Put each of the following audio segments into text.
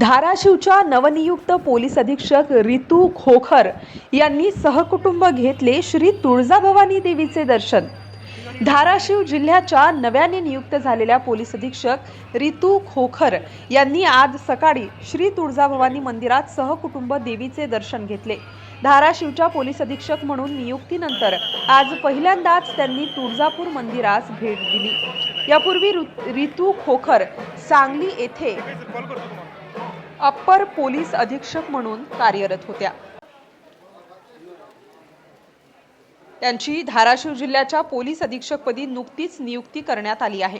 धाराशिवच्या नवनियुक्त पोलीस अधीक्षक रितू खोखर यांनी सहकुटुंब घेतले श्री तुळजाभवानी देवीचे दर्शन. धाराशिव जिल्ह्याच्या नव्याने नियुक्त झालेल्या पोलीस अधीक्षक रितू खोखर यांनी आज सकाळी श्री तुळजाभवानी मंदिरात सहकुटुंब देवीचे दर्शन घेतले. धाराशिवच्या पोलीस अधीक्षक म्हणून नियुक्तीनंतर आज पहिल्यांदाच त्यांनी तुळजापूर मंदिरास भेट दिली. यापूर्वी ऋ- रितू खोखर सांगली येथे अप्पर पोलीस अधीक्षक म्हणून कार्यरत होत्या. त्यांची धाराशिव जिल्ह्याच्या पोलीस अधीक्षकपदी नुकतीच नियुक्ती करण्यात आली आहे.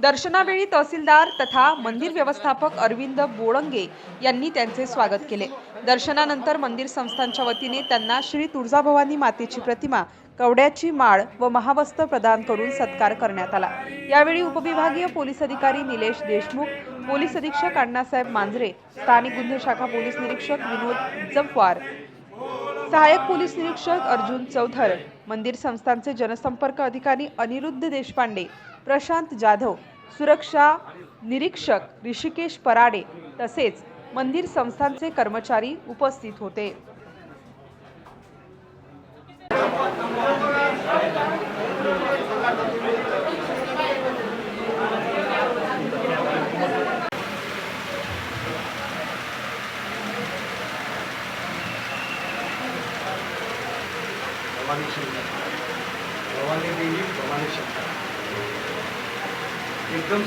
दर्शनावेळी तहसीलदार तथा मंदिर व्यवस्थापक अरविंद बोळंगे यांनी त्यांचे स्वागत केले. दर्शनानंतर मंदिर संस्थांच्या वतीने त्यांना श्री तुळजाभवानी मातेची प्रतिमा कवड्याची माळ व महावस्त्र प्रदान करून सत्कार करण्यात आला. यावेळी उपविभागीय पोलीस अधिकारी निलेश देशमुख पोलीस अधीक्षक अण्णासाहेब मांजरे स्थानिक गुन्हे शाखा पोलीस निरीक्षक विनोद जपवार सहाय्यक पोलीस निरीक्षक अर्जुन चौधर मंदिर संस्थांचे जनसंपर्क अधिकारी अनिरुद्ध देशपांडे प्रशांत जाधव सुरक्षा निरीक्षक ऋषिकेश पराडे तसेच मंदिर संस्थांचे कर्मचारी उपस्थित होते. भवानी शंकर भवानी देवी भवानी शंकर एकदम